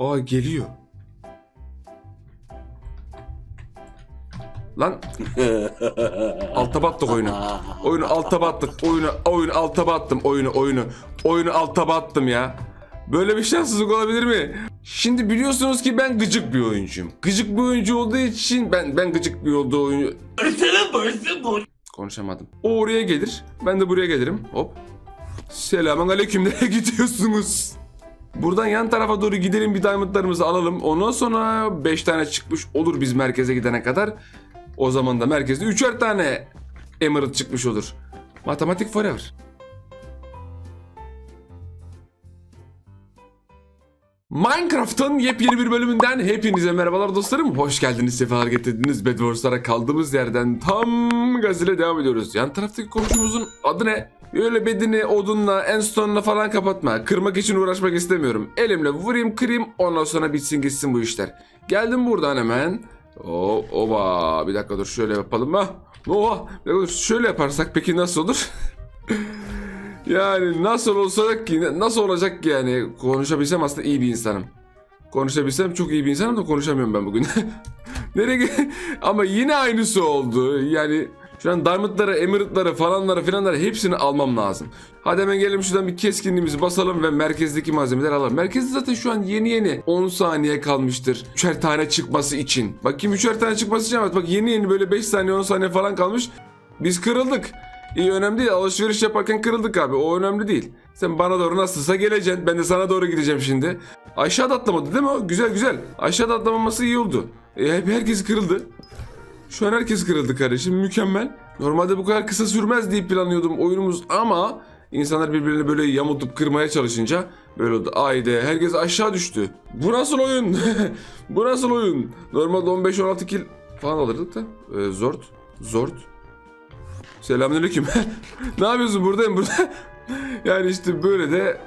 Aa geliyor. Lan alta battık oyunu. Oyunu alta battık. Oyunu oyunu alta battım. Oyunu oyunu. Oyunu alta battım ya. Böyle bir şanssızlık olabilir mi? Şimdi biliyorsunuz ki ben gıcık bir oyuncuyum. Gıcık bir oyuncu olduğu için ben ben gıcık bir olduğu oyuncu konuşamadım. O oraya gelir. Ben de buraya gelirim. Hop. Selamun aleyküm. Nereye gidiyorsunuz? Buradan yan tarafa doğru gidelim bir diamondlarımızı alalım. Ondan sonra 5 tane çıkmış olur biz merkeze gidene kadar. O zaman da merkezde 3'er tane emerald çıkmış olur. Matematik forever. Minecraft'ın yepyeni bir bölümünden hepinize merhabalar dostlarım. Hoş geldiniz, sefalar getirdiniz. Bedwars'lara kaldığımız yerden tam gaz ile devam ediyoruz. Yan taraftaki komşumuzun adı ne? Öyle bedini odunla, enstone'la falan kapatma. Kırmak için uğraşmak istemiyorum. Elimle vurayım, kırayım, ondan sonra bitsin gitsin bu işler. Geldim buradan hemen. Oo, oba, bir dakika dur şöyle yapalım. Ha, oha, bir dakika dur. şöyle yaparsak peki nasıl olur? Yani nasıl olacak ki nasıl olacak ki yani konuşabilsem aslında iyi bir insanım. Konuşabilsem çok iyi bir insanım da konuşamıyorum ben bugün. Nereye Ama yine aynısı oldu. Yani şu an diamondları, emeraldları falanları filanları hepsini almam lazım. Hadi hemen gelelim şuradan bir keskinliğimizi basalım ve merkezdeki malzemeleri alalım. Merkezde zaten şu an yeni yeni 10 saniye kalmıştır. Üçer tane çıkması için. Bakayım üçer tane çıkması için evet bak yeni yeni böyle 5 saniye 10 saniye falan kalmış. Biz kırıldık. İyi önemli değil. Alışveriş yaparken kırıldık abi. O önemli değil. Sen bana doğru nasılsa geleceksin. Ben de sana doğru gideceğim şimdi. Aşağıda atlamadı değil mi o? Güzel güzel. Aşağıda atlamaması iyi oldu. E, hep herkes kırıldı. Şu an herkes kırıldı kardeşim. Mükemmel. Normalde bu kadar kısa sürmez diye planlıyordum oyunumuz ama insanlar birbirini böyle yamutup kırmaya çalışınca böyle oldu. Ayde herkes aşağı düştü. Bu nasıl oyun? bu nasıl oyun? Normalde 15-16 kill falan alırdık da. Ee, zort. Zort. Selamünaleyküm. ne yapıyorsun buradayım burada? yani işte böyle de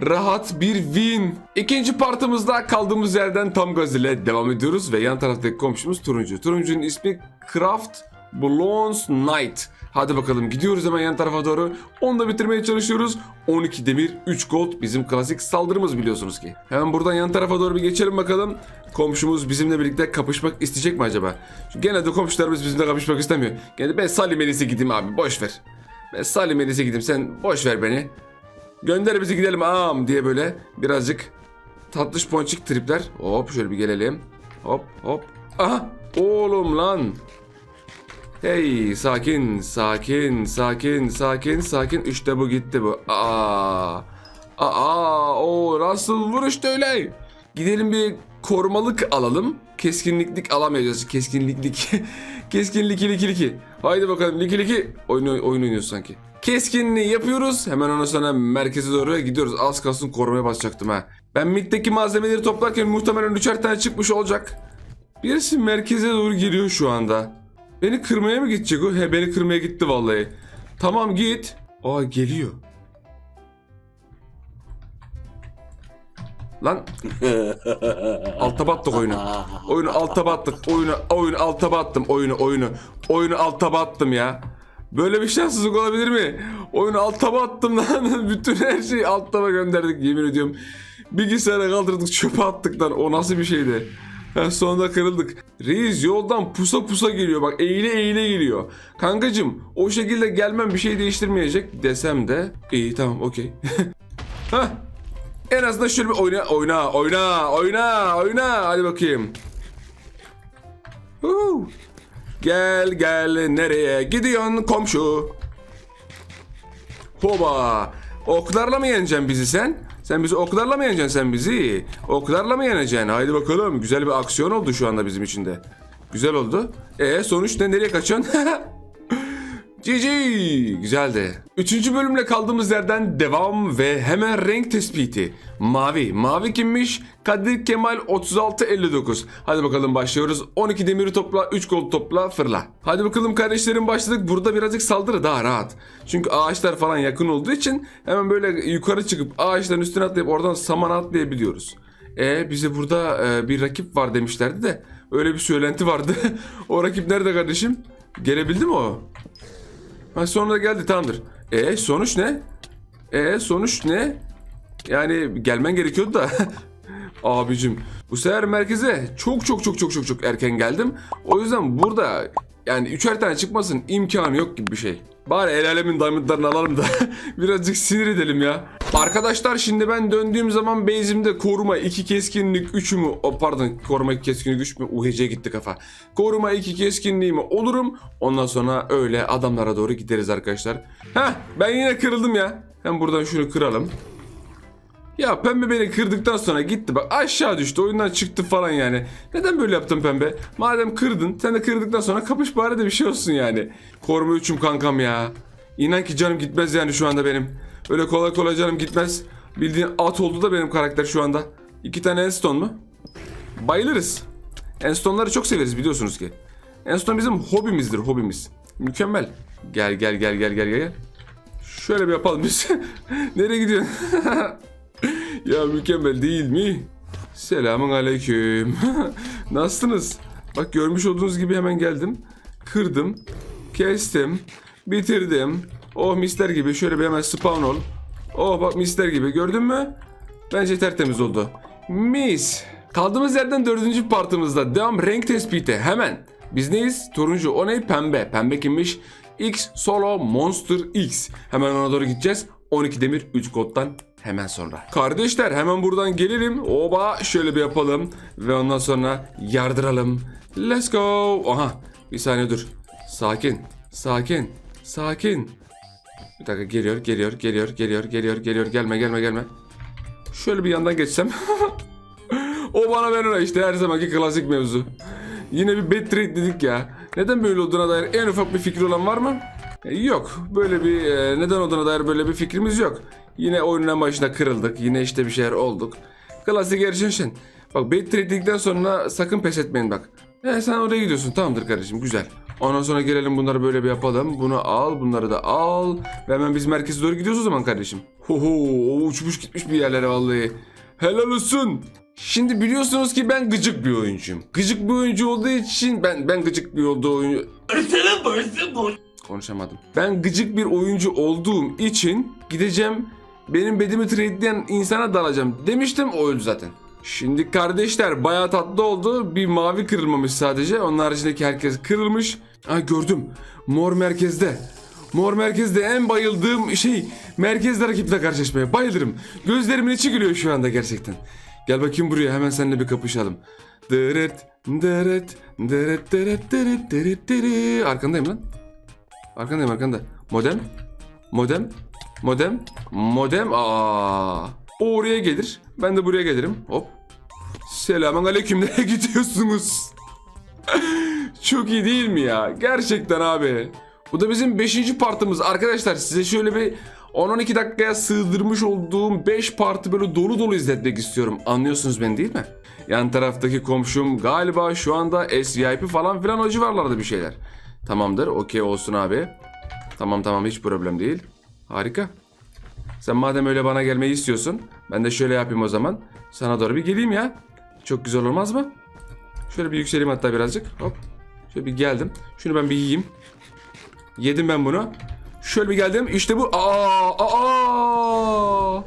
rahat bir win. İkinci partımızda kaldığımız yerden tam gaz ile devam ediyoruz ve yan taraftaki komşumuz turuncu. Turuncunun ismi Craft Blons Knight. Hadi bakalım gidiyoruz hemen yan tarafa doğru. Onu da bitirmeye çalışıyoruz. 12 demir 3 gold bizim klasik saldırımız biliyorsunuz ki. Hemen buradan yan tarafa doğru bir geçelim bakalım. Komşumuz bizimle birlikte kapışmak isteyecek mi acaba? Çünkü genelde komşularımız bizimle kapışmak istemiyor. Genelde ben Salim Elis'e gideyim abi boş ver. Ben Salim Elis'e gideyim sen boş ver beni. Gönder bizi gidelim ağam diye böyle birazcık tatlış ponçik tripler. Hop şöyle bir gelelim. Hop hop. Aha oğlum lan. Hey sakin sakin sakin sakin sakin işte bu gitti bu. Aa. Aa o nasıl vuruştu öyle? Gidelim bir korumalık alalım. Keskinliklik alamayacağız. Keskinliklik. Keskinlik liki. Haydi bakalım liki liki. Oyun, oyun oynuyoruz sanki. Keskinliği yapıyoruz. Hemen ondan sonra merkeze doğru gidiyoruz. Az kalsın korumaya basacaktım ha. Ben middeki malzemeleri toplarken muhtemelen üçer tane çıkmış olacak. Birisi merkeze doğru geliyor şu anda. Beni kırmaya mı gidecek o? He beni kırmaya gitti vallahi. Tamam git. Aa geliyor. Lan alta battık oyunu. Oyunu alta battık. Oyunu oyunu alta battım. Oyunu oyunu. Oyunu alta battım ya. Böyle bir şanssızlık olabilir mi? Oyunu alta battım lan. Bütün her şeyi alt taba gönderdik yemin ediyorum. Bilgisayara kaldırdık çöpe attık lan. O nasıl bir şeydi? Ha, sonunda kırıldık. Reis yoldan pusa pusa geliyor bak eğile eğile geliyor. Kankacım o şekilde gelmem bir şey değiştirmeyecek desem de iyi tamam okey. En azından şöyle bir oyna oyna oyna oyna oyna hadi bakayım. Huu. Gel gel nereye gidiyorsun komşu? Hoba. Oklarla mı yeneceksin bizi sen? Sen bizi oklarla mı yeneceksin sen bizi? Oklarla mı yeneceksin? Haydi bakalım. Güzel bir aksiyon oldu şu anda bizim için de. Güzel oldu. E sonuç ne? Nereye kaçıyorsun? GG güzeldi. Üçüncü bölümle kaldığımız yerden devam ve hemen renk tespiti. Mavi. Mavi kimmiş? Kadir Kemal 3659. Hadi bakalım başlıyoruz. 12 demiri topla, 3 gold topla, fırla. Hadi bakalım kardeşlerim başladık. Burada birazcık saldırı daha rahat. Çünkü ağaçlar falan yakın olduğu için hemen böyle yukarı çıkıp ağaçların üstüne atlayıp oradan saman atlayabiliyoruz. E bize burada e, bir rakip var demişlerdi de öyle bir söylenti vardı. o rakip nerede kardeşim? Gelebildi mi o? Ha sonra geldi tamamdır. E sonuç ne? E sonuç ne? Yani gelmen gerekiyordu da. Abicim bu sefer merkeze çok çok çok çok çok çok erken geldim. O yüzden burada yani üçer tane çıkmasın imkanı yok gibi bir şey. Bari el alemin diamondlarını alalım da birazcık sinir edelim ya. Arkadaşlar şimdi ben döndüğüm zaman base'imde koruma 2 keskinlik 3 mü? O, pardon koruma 2 keskinlik 3 mü? UHC gitti kafa. Koruma 2 keskinliğimi olurum. Ondan sonra öyle adamlara doğru gideriz arkadaşlar. Heh ben yine kırıldım ya. Hem buradan şunu kıralım. Ya pembe beni kırdıktan sonra gitti bak aşağı düştü oyundan çıktı falan yani. Neden böyle yaptın pembe? Madem kırdın sen de kırdıktan sonra kapış bari de bir şey olsun yani. Koruma üçüm kankam ya. İnan ki canım gitmez yani şu anda benim. Öyle kolay kolay canım gitmez. Bildiğin at oldu da benim karakter şu anda. İki tane Enstone mu? Bayılırız. Enstone'ları çok severiz biliyorsunuz ki. Enstone bizim hobimizdir hobimiz. Mükemmel. Gel gel gel gel gel gel. Şöyle bir yapalım biz. Nereye gidiyorsun? ya mükemmel değil mi? Selamun aleyküm. Nasılsınız? Bak görmüş olduğunuz gibi hemen geldim. Kırdım. Kestim. Bitirdim. Oh misler gibi. Şöyle bir hemen spawn ol. Oh bak misler gibi. Gördün mü? Bence tertemiz oldu. Mis. Kaldığımız yerden dördüncü partımızda devam renk tespiti. Hemen. Biz neyiz? Turuncu. O ne? Pembe. Pembe kimmiş? X Solo Monster X. Hemen ona doğru gideceğiz. 12 demir 3 koddan hemen sonra. Kardeşler hemen buradan gelelim. Oba şöyle bir yapalım. Ve ondan sonra yardıralım. Let's go. Aha bir saniye dur. Sakin. Sakin. Sakin. Bir dakika geliyor geliyor geliyor geliyor geliyor geliyor gelme gelme gelme. Şöyle bir yandan geçsem. o bana ben ona işte her zamanki klasik mevzu. Yine bir bad trade dedik ya. Neden böyle olduğuna dair en ufak bir fikri olan var mı? E, Yok. Böyle bir e, neden olduğuna dair böyle bir fikrimiz yok. Yine oyunun en başında kırıldık. Yine işte bir şeyler olduk. Klasik erişen Bak bait trade dedikten sonra sakın pes etmeyin bak. E, sen oraya gidiyorsun tamamdır kardeşim güzel. Ondan sonra gelelim bunları böyle bir yapalım. Bunu al bunları da al. Ve hemen biz merkeze doğru gidiyoruz o zaman kardeşim. Ho uçmuş gitmiş bir yerlere vallahi. Helal olsun. Şimdi biliyorsunuz ki ben gıcık bir oyuncuyum. Gıcık bir oyuncu olduğu için ben ben gıcık bir olduğu oyuncu konuşamadım. Ben gıcık bir oyuncu olduğum için gideceğim benim bedimi trade'leyen insana dalacağım demiştim o öldü zaten. Şimdi kardeşler bayağı tatlı oldu. Bir mavi kırılmamış sadece. Onun haricindeki herkes kırılmış. Ha gördüm. Mor merkezde. Mor merkezde en bayıldığım şey merkezde rakiple karşılaşmaya. Bayılırım. Gözlerimin içi gülüyor şu anda gerçekten. Gel bakayım buraya hemen seninle bir kapışalım. Dırıt, dırıt, dırıt, dırıt, dırıt, dırıt, dırıt. Arkandayım lan. Arkandayım arkanda. Modem. Modem. Modem. Modem. Aa. O oraya gelir. Ben de buraya gelirim. Hop. Selamun aleyküm. Nereye gidiyorsunuz? Çok iyi değil mi ya? Gerçekten abi. Bu da bizim 5. partımız. Arkadaşlar size şöyle bir 10-12 dakikaya sığdırmış olduğum 5 partı böyle dolu dolu izletmek istiyorum. Anlıyorsunuz beni değil mi? Yan taraftaki komşum galiba şu anda SVIP falan filan o civarlarda bir şeyler. Tamamdır. Okey olsun abi. Tamam tamam hiç problem değil. Harika. Sen madem öyle bana gelmeyi istiyorsun. Ben de şöyle yapayım o zaman. Sana doğru bir geleyim ya. Çok güzel olmaz mı? Şöyle bir yükseleyim hatta birazcık. Hop. Şöyle bir geldim. Şunu ben bir yiyeyim. Yedim ben bunu. Şöyle bir geldim. İşte bu. Aa! Aa!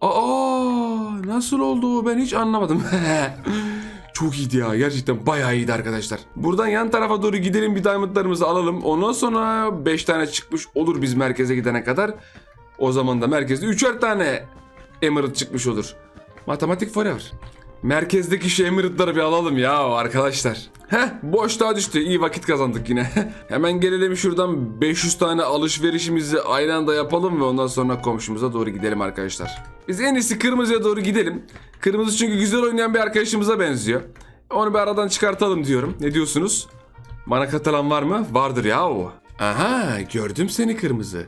Aa! Nasıl oldu? Ben hiç anlamadım. Çok iyiydi ya. Gerçekten bayağı iyiydi arkadaşlar. Buradan yan tarafa doğru gidelim bir diamondlarımızı alalım. Ondan sonra 5 tane çıkmış olur biz merkeze gidene kadar. O zaman da merkezde 3'er tane emerald çıkmış olur. Matematik forever. Merkezdeki şu emeraldları bir alalım ya arkadaşlar. Heh boşluğa düştü. İyi vakit kazandık yine. Hemen gelelim şuradan 500 tane alışverişimizi aynı anda yapalım ve ondan sonra komşumuza doğru gidelim arkadaşlar. Biz en iyisi kırmızıya doğru gidelim. Kırmızı çünkü güzel oynayan bir arkadaşımıza benziyor. Onu bir aradan çıkartalım diyorum. Ne diyorsunuz? Bana katılan var mı? Vardır ya o. Aha gördüm seni kırmızı.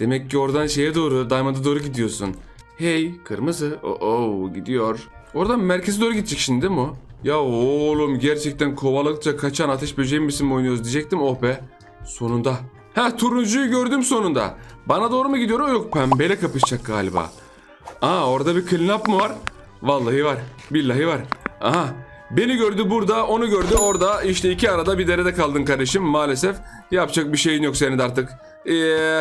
Demek ki oradan şeye doğru, Diamond'a doğru gidiyorsun. Hey kırmızı. Oo gidiyor. Oradan merkeze doğru gidecek şimdi değil mi? Ya oğlum gerçekten kovalıkça kaçan ateş böceği misin mi oynuyoruz diyecektim oh be. Sonunda. Ha turuncuyu gördüm sonunda. Bana doğru mu gidiyor o yok pembeyle kapışacak galiba. Aa orada bir clean up mı var? Vallahi var. Billahi var. Aha. Beni gördü burada, onu gördü orada. İşte iki arada bir derede kaldın kardeşim maalesef. Yapacak bir şeyin yok senin de artık. Ee,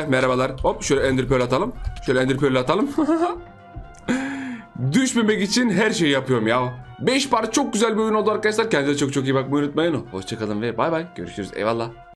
merhabalar. Hop şöyle ender pearl atalım. Şöyle ender pearl atalım. düşmemek için her şeyi yapıyorum ya. 5 par çok güzel bir oyun oldu arkadaşlar. Kendinize çok çok iyi bakmayı unutmayın. Hoşçakalın ve bay bay. Görüşürüz. Eyvallah.